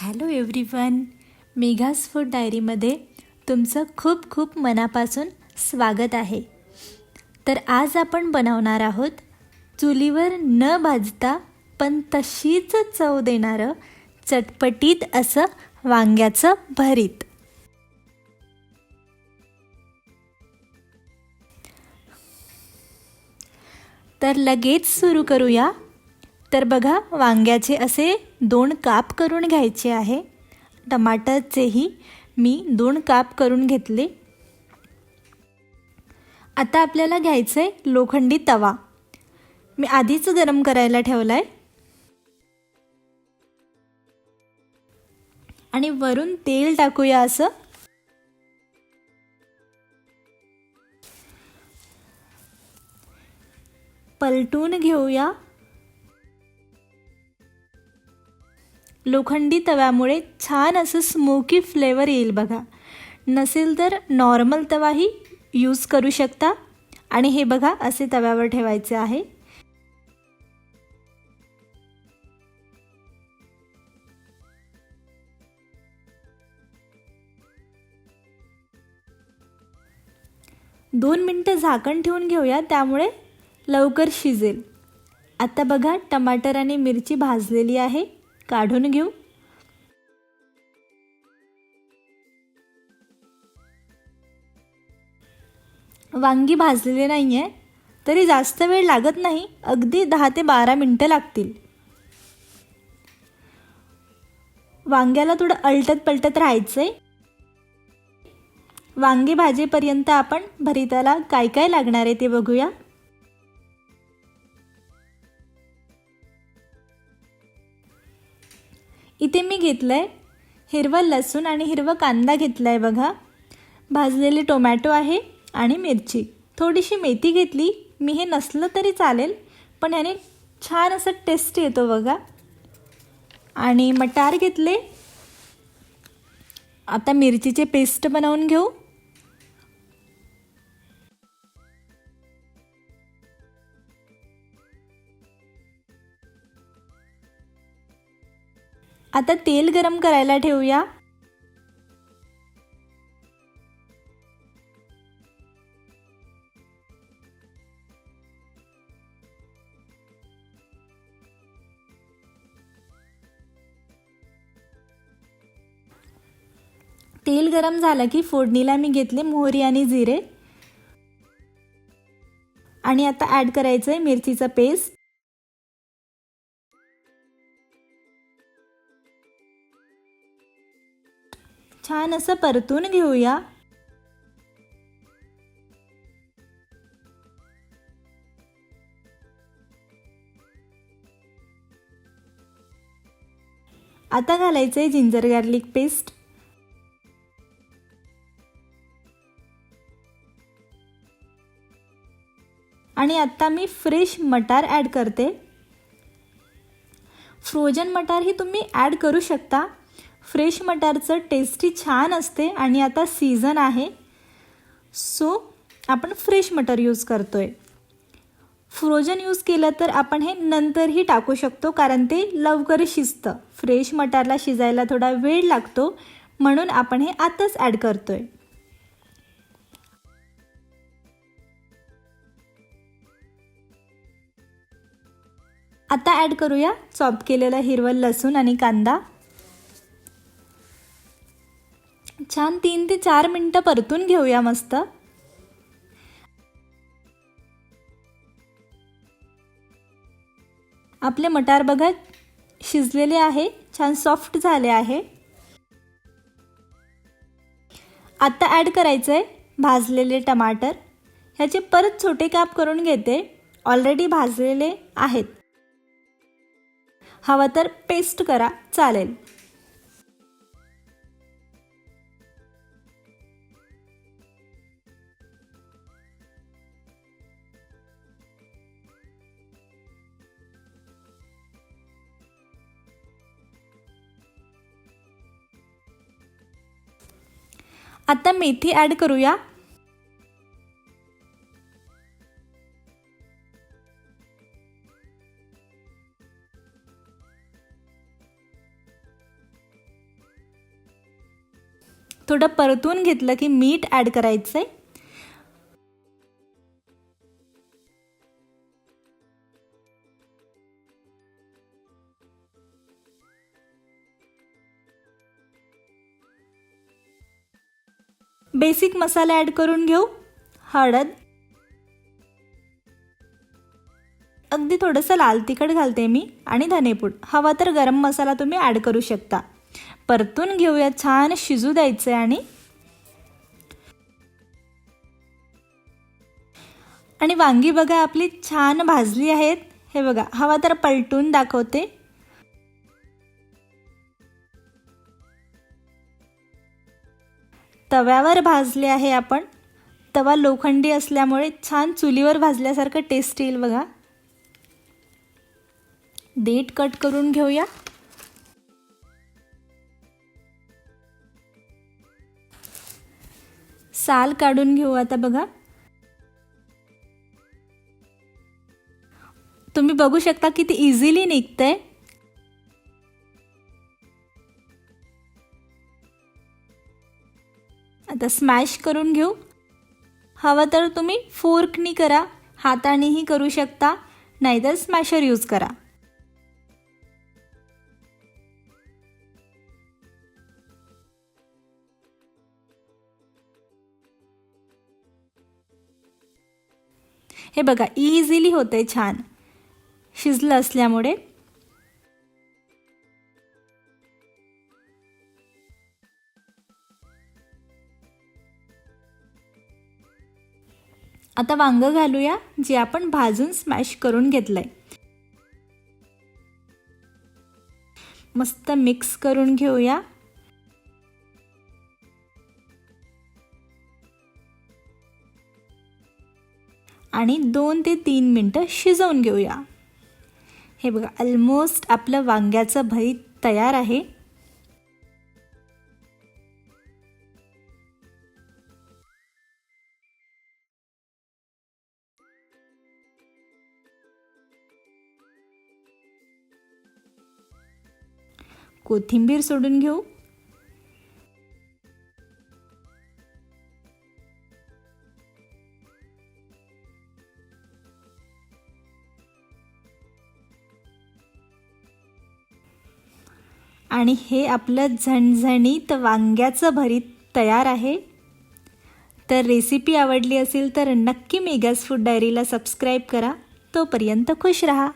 Hello everyone मेघास food डायरीमध्ये तुमचं खूप खूप मनापासून स्वागत आहे. तर आज आपण बनवणार आहोत चुलीवर न भाजता पण तशीच चव देणारं चटपटीत असं वांग्याचं भरीत. तर लगेच सुरू करूया. तर बघा वांग्याचे असे दोन काप करून घ्यायचे आहे. टमाटरचेही मी दोन काप करून घेतले. आता आपल्याला घ्यायचं आहे लोखंडी तवा. मी आधीच गरम करायला ठेवला आहे आणि वरून तेल टाकूया असं. पलटून घेऊया. लोखंडी तव्यामुळे छान असं स्मोकी फ्लेवर येईल बघा. नसेल तर नॉर्मल तवाही यूज करू शकता. आणि हे बघा असे तव्यावर ठेवायचे आहे. दोन मिनटं झाकण ठेवून घेऊया त्यामुळे लवकर शिजेल. आता बघा टमाटर आणि मिरची भाजलेली आहे. काढून घेऊ. वांगी भाजलेले नाही आहे तरी जास्त वेळ लागत नाही अगदी दहा ते बारा मिनटं लागतील. वांग्याला थोडं अलटत पलटत राहायचं आहे वांगी भाजीपर्यंत आपण भरिताला काय काय लागणार आहे ते बघूया. इथे मी घेतलं आहे हिरवं लसूण आणि हिरवं कांदा घेतला आहे बघा. भाजलेले टोमॅटो आहे आणि मिरची. थोडीशी मेथी घेतली. मी हे नसलं तरी चालेल पण याने छान असं टेस्ट येतो बघा. आणि मटार घेतले. आता मिरचीचे पेस्ट बनवून घेऊ. आता तेल गरम करायला ठेवूया. तेल गरम झालं की फोडणीला मी घेतले मोहरी आणि जिरे. आणि आता ॲड करायचं आहे मिरचीचं पेस्ट छान असं परतून घेऊया. आता घालायचं आहे जिंजर गार्लिक पेस्ट आणि आत्ता मी फ्रेश मटार ॲड करते. फ्रोजन मटार ही तुम्ही ॲड करू शकता. फ्रेश मटारचं टेस्टी छान असते आणि आता सीझन आहे. सो आपण फ्रेश मटर यूज करतो आहे फ्रोजन यूज केलं तर आपण हे नंतरही टाकू शकतो कारण ते लवकर शिजतं. फ्रेश मटारला शिजायला थोडा वेळ लागतो म्हणून आपण हे आताच ॲड करतो आहे आता ॲड करूया चॉप केलेलं हिरवं लसूण आणि कांदा. छान तीन ते चार मिनटं परतून घेऊया मस्त. आपले मटार बघा शिजलेले आहे छान सॉफ्ट झाले आहे. आता ॲड करायचं आहे भाजलेले टमाटर. ह्याचे परत छोटे काप करून घेते ऑलरेडी भाजलेले आहेत. हवं तर पेस्ट करा चालेल. आता मेथी ॲड करूया. थोडं परतून घेतलं की मीठ ॲड करायचं आहे बेसिक मसाला ॲड करून घेऊ. हळद. अगदी थोडंसं लाल तिखट घालते मी आणि धनेपूड. हवा तर गरम मसाला तुम्ही ॲड करू शकता. परतून घेऊया छान शिजू द्यायचं आहे आणि. आणि वांगी बघा आपली छान भाजली आहेत. हे बघा हवा तर पलटून दाखवते. तव्यावर भाजले आहे आपण. तवा लोखंडी असल्यामुळे छान चुलीवर भाजल्यासारखं टेस्ट येईल बघा. देठ कट करून घेऊया. साल काढून घेऊ आता बघा. तुम्ही बघू शकता किती इझिली निघतंय. आता स्मॅश करून घेऊ. हवं तर तुम्ही फोर्कनी करा हातानेही करू शकता नाहीतर स्मॅशर यूज करा. हे बघा इझिली होते छान. शिजलं असल्यामुळे आता वांगं घालूया जे आपण भाजून स्मॅश करून घेतलं आहे मस्त मिक्स करून घेऊया. आणि दोन ते तीन मिनटं शिजवून घेऊया. हे बघा ऑलमोस्ट आपलं वांग्याचं भरीत तयार आहे. कोथिंबीर सोडून घेऊ. आणि हे आपलं झणझणीत वांग्याचं भरीत तयार आहे. तर रेसिपी आवडली असेल तर नक्की मेगास फूड डायरीला सबस्क्राईब करा. तोपर्यंत खुश रहा.